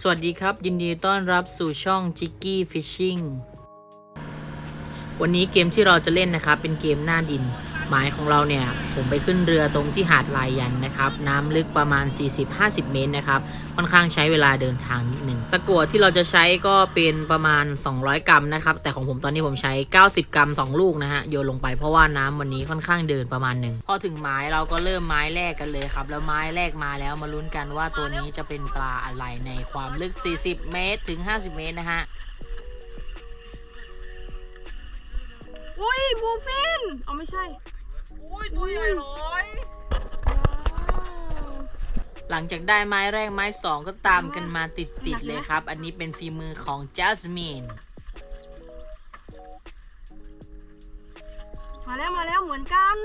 สวัสดีครับ ยินดีต้อนรับสู่ช่อง j i กกี้ฟิชชิงวันนี้เกมที่เราจะเล่นนะครับ เป็นเกมหน้าดิน หมายของเราเนี่ยผมไปขึ้นเรือตรงที่หาดลายยันนะครับ น้ำลึกประมาณ 40-50 เมตรนะครับ ค่อนข้างใช้เวลาเดินทางนิดหนึ่งตะกั่วที่เราจะใช้ก็เป็นประมาณ 200 กรัมนะครับ แต่ของผมตอนนี้ผมใช้ 90 กรัม 2 ลูกนะฮะโยนลงไปเพราะว่าน้ำวันนี้ค่อนข้างเดินประมาณหนึ่งพอถึงไม้เราก็เริ่มไม้แรกกันเลยครับ แล้วไม้แรกมาแล้วมาลุ้นกันว่าตัวนี้จะเป็นปลาอะไรในความลึก 40 เมตรถึง 50 เมตรนะฮะอุ้ยบูฟินเอาไม่ใช่ ยตัวใหญ่ร้อยหลังจากได้ไม้แรกไม้สองก็ตามกันมาติดๆเลยครับ อันนี้เป็นฝีมือของจัสมินมาแล้วมาแล้วเหมือนกัน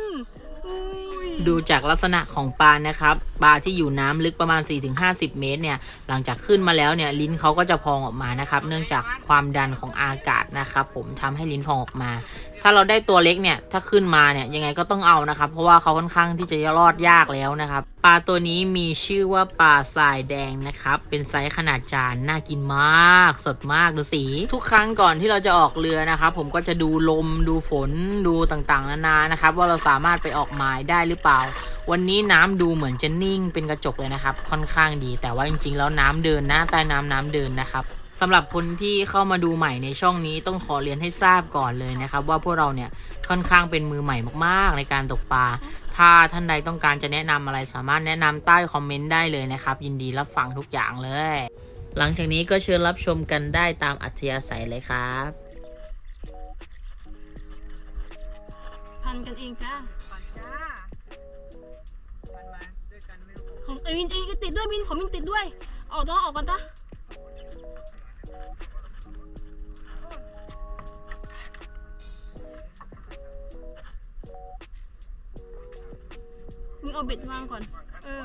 อุ้ยดูจากลักษณะของปลานะครับ ปลาที่อยู่น้ำลึกประมาณ 4-50 เมตรเนี่ย หลังจากขึ้นมาแล้วเนี่ย ลิ้นเขาก็จะพองออกมานะครับ เนื่องจากความดันของอากาศนะครับ ผมทำให้ลิ้นพองออกมาถ้าเราได้ตัวเล็กเนี่ย ถ้าขึ้นมาเนี่ยยังไงก็ต้องเอานะครับ เพราะว่าเขาค่อนข้างที่จะรอดยากแล้วนะครับ ปลาตัวนี้มีชื่อว่าปลาทรายแดงนะครับ เป็นไซส์ขนาดจานน่ากินมาก สดมากดูสี ทุกครั้งก่อนที่เราจะออกเรือนะครับ ผมก็จะดูลมดูฝนดูต่างๆ นานานะครับ ว่าเราสามารถไปออกหมายได้หรือเปล่าวันนี้น้ำดูเหมือนจะนิ่งเป็นกระจกเลยนะครับ ค่อนข้างดี แต่ว่าจริงๆ แล้วน้ำเดินนะใต้น้ำน้ำเดินนะครับ สำหรับคนที่เข้ามาดูใหม่ในช่องนี้ต้องขอเรียนให้ทราบก่อนเลยนะครับ ว่าพวกเราเนี่ยค่อนข้างเป็นมือใหม่มากๆ ในการตกปลา ถ้าท่านใดต้องการจะแนะนำอะไรสามารถแนะนำใต้คอมเมนต์ได้เลยนะครับ ยินดีรับฟังทุกอย่างเลย หลังจากนี้ก็เชิญรับชมกันได้ตามอัธยาศัยเลยครับ พันกันเองจ้าปันจ้าปันมาด้วยกันไม่รู้ของเอ้ยวินเองก็ติดด้วยวินของวินติดด้วย ออกต้องออกกันจ้า เอาเบ็ดวางก่อน เออ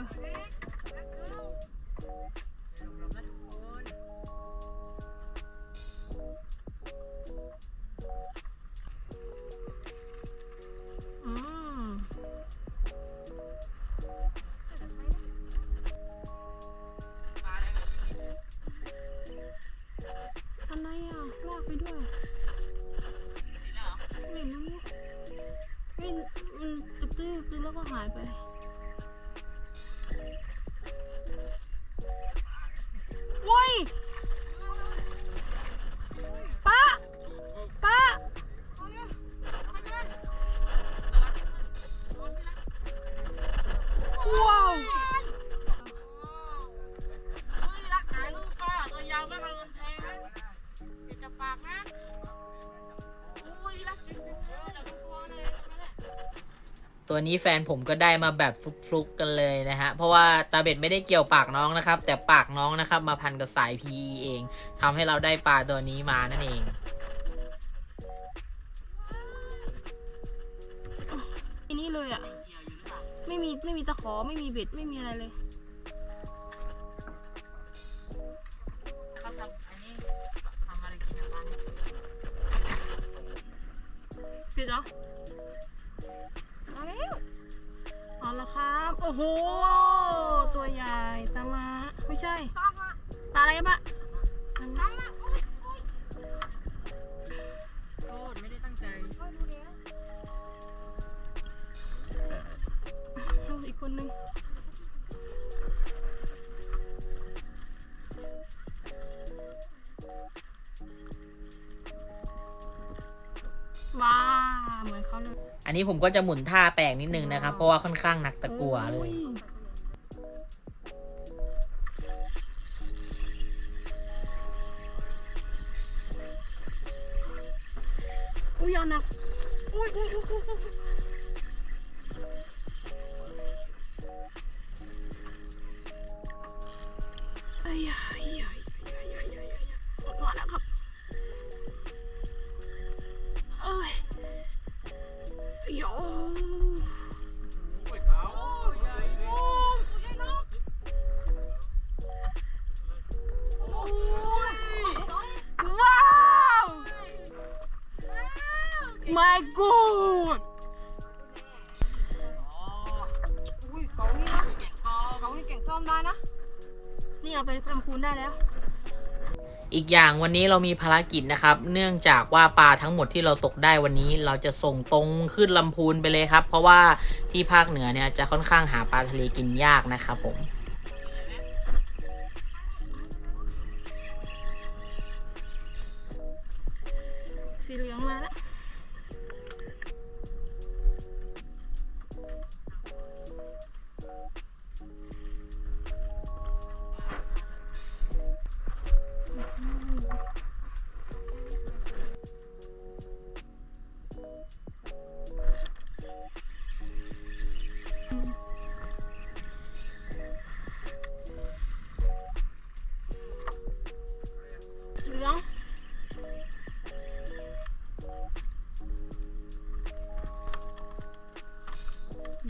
อืมทำไมอะ ลากไปด้วยไม่เห็นนะไม่มันตึ๊บตื้อตื้อแล้วก็หายไป ตัวนี้แฟนผมก็ได้มาแบบฟลุกๆกันเลยนะฮะ เพราะว่าตาเบ็ดไม่ได้เกี่ยวปากน้องนะครับ แต่ปากน้องนะครับ มาพันกับสาย PE เองทำให้เราได้ปลาตัวนี้มานั่นเองอันนี้เลยอะ ไม่มีไม่มีตะขอไม่มีเบ็ดไม่มีอะไรเลยเข มาแล้วเอาละครับ โอ้โห ตัวใหญ่ตามาไม่ใช่ ปลาอะไรปะโทษไม่ได้ตั้งใจเอาอีกคนนึงว้าเหมือนเขาเลย นนี้ผมก็จะหมุนท่าแปลกนิดนึงนะครับ เพราะว่าค่อนข้างหนักตะกัวเลย อุ้ยเอาหนักอุ้ยอุ้ยอุ้ย my god อุ้ยเกานี่นะเก่งซ้อมเกานี่เก่งซ่อมได้นะนี่นี่เอาไปทำคูณได้แล้ว อีกอย่างวันนี้เรามีภารกิจนะครับ เนื่องจากว่าปลาทั้งหมดที่เราตกได้วันนี้ เราจะส่งตรงขึ้นลำพูนไปเลยครับ เพราะว่าที่ภาคเหนือเนี่ยจะค่อนข้างหาปลาทะเลกินยากนะครับผมสีเหลืองมาแล้ว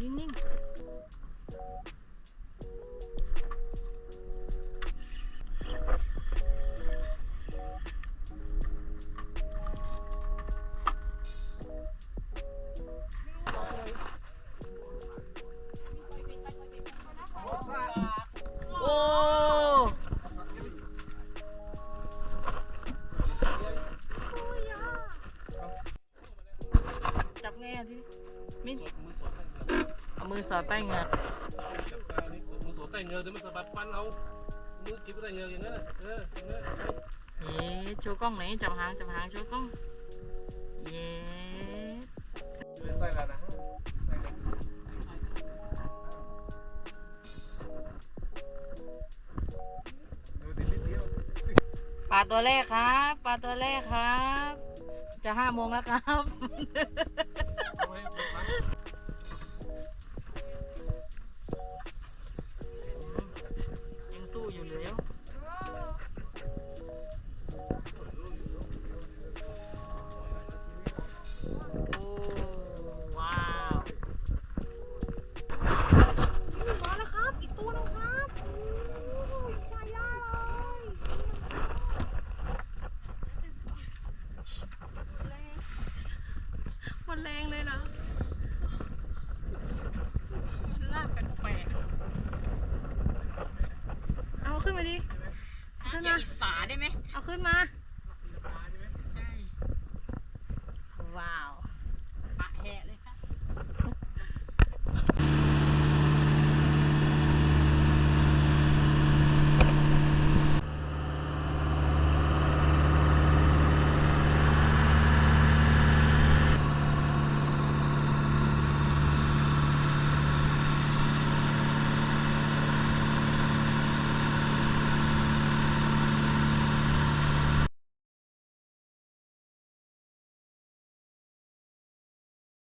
นิ่งๆโอ้จับไงอะพี่มิ้น เอามือสอดใต้เหงือกจับตานี่มือโสดใต้เงือกเดี๋ยวมันสะบัดฟันเอา มือจิบใต้เงือกอย่างนั้นน่ะเอออย่างนั้นเย้โชว์กล้องไหนจับหางจับหางโชว์กล้อง เย้ใส่แล้วนะใส่แล้วดูดินิดเดียวปลาตัวแรกครับปลาตัวแรกครับ จะห้าโมงแล้วครับ งเลยนะลากแปลกๆเอาขึ้นมาดิ ขึ้นมา อิสาได้ไหมเอาขึ้นมา ใช่ ว้าว